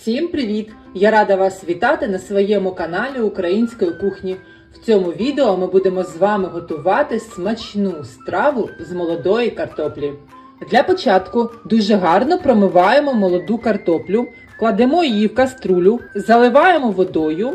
Всім привіт! Я рада вас вітати на своєму каналі Української кухні. В цьому відео ми будемо з вами готувати смачну страву з молодої картоплі. Для початку дуже гарно промиваємо молоду картоплю, кладемо її в каструлю, заливаємо водою,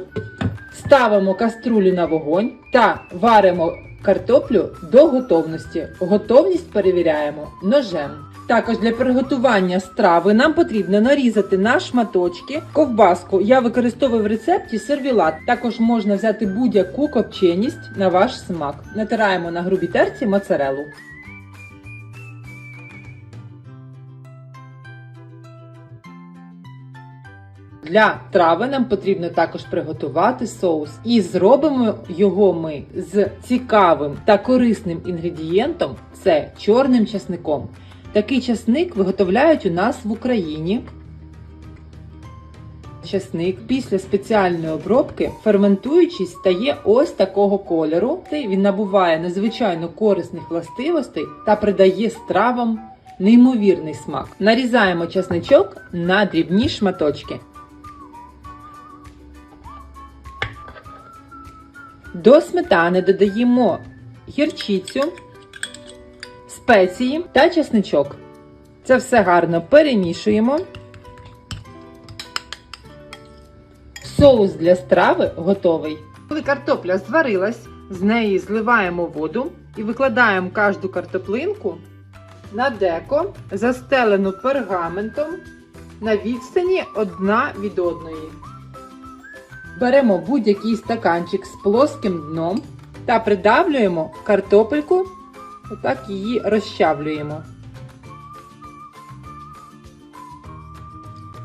ставимо каструлю на вогонь та варимо картоплю до готовності. Готовність перевіряємо ножем. Також для приготування страви нам потрібно нарізати на шматочки ковбаску. Я використовую в рецепті сервілат. Також можна взяти будь-яку копченість на ваш смак. Натираємо на грубій терці моцарелу. Для трави нам потрібно також приготувати соус, і зробимо його ми з цікавим та корисним інгредієнтом це чорним часником. Такий часник виготовляють у нас в Україні. Часник після спеціальної обробки, ферментуючись, стає ось такого кольору. Він набуває надзвичайно корисних властивостей та придає стравам неймовірний смак. Нарізаємо часничок на дрібні шматочки. До сметани додаємо гірчицю, спеції та чесничок. Це все гарно перемішуємо. Соус для страви готовий. Коли картопля зварилась, з неї зливаємо воду і викладаємо кожну картоплинку на деко, застелену пергаментом на відстані одна від одної. Беремо будь-який стаканчик з плоским дном та придавлюємо картопельку, отак її розчавлюємо.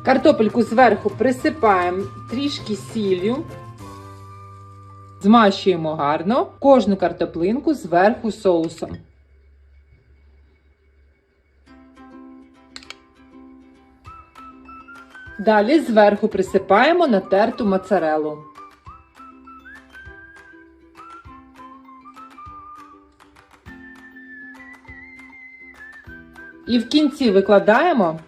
Картопельку зверху присипаємо трішки сіллю, змащуємо гарно кожну картоплинку зверху соусом. Далі зверху присипаємо натерту моцарелу. І в кінці викладаємо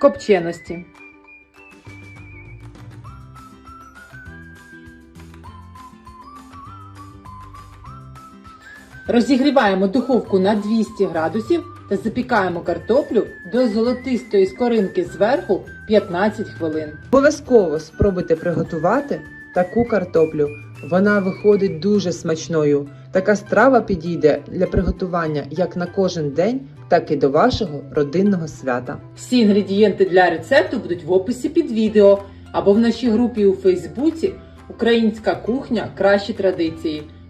копченості. Розігріваємо духовку на 200 градусів та запікаємо картоплю до золотистої скоринки зверху 15 хвилин. Обов'язково спробуйте приготувати таку картоплю. Вона виходить дуже смачною. Така страва підійде для приготування як на кожен день, так і до вашого родинного свята. Всі інгредієнти для рецепту будуть в описі під відео або в нашій групі у Фейсбуці Українська кухня Кращі традиції.